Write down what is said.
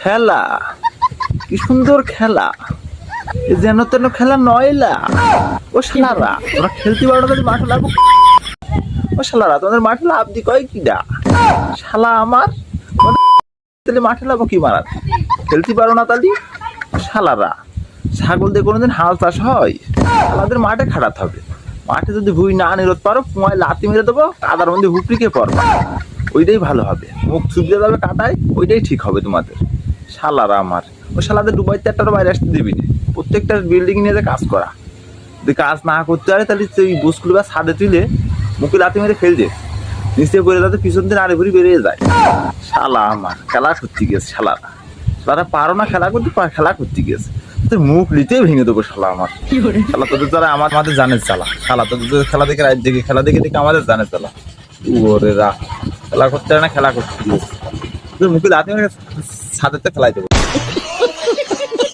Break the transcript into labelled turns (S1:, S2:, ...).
S1: খেলা? কি সুন্দর খেলা। যেন তেন খেলা নয়লা ও শালারা, তোমরা খেলতে পারো না মাঠে লাভ ও শালারা, তোমাদের মাঠে লাভ দি কয় কিডা শালা আমার তাহলে মাঠে লাভ কি মারার? খেলতে পারো না তাহলে শালারা, ছাগল দিয়ে কোনোদিন হাল চাষ হয়? আমাদের মাঠে খাটাতে হবে। মাঠে যদি ভুই না নিরোধ পারো পুয়ায় লাতি মেরে দেবো কাদার মধ্যে হুপড়িকে পড়বে ওইটাই ভালো হবে। মুখ চুপড়ে যাবে কাদায় ওইটাই ঠিক হবে তোমাদের। শালারা আমার। ও শালাদের ডুবাইতে একটা বাইরে আসতে দিবি। না প্রত্যেকটা বিল্ডিং নিয়ে যে কাজ করা। যদি কাজ না করতে পারে তাহলে সেই বুসগুলো বা ছাদে তুলে মুখে লাতি মেরে ফেল দে। নিচে করে যাতে পিছন দিন আরে ভরি বেরিয়ে যায়। শালা আমার খেলা করতে গেছে শালারা শালারা পারো না খেলা করতে খেলা করতে গেছে। তোর মুখ নিতেই ভেঙে দেবো শালা আমার। শালা তোদের দ্বারা আমার আমাদের জানের চালা শালা তোদের খেলা দেখে রাত দেখে খেলা দেখে দেখে আমাদের জানে চালা ওরে রা খেলা করতে না খেলা করতে গিয়েছে। তোর মুখে লাতি মেরে ছাদের ফেলাই দেবো।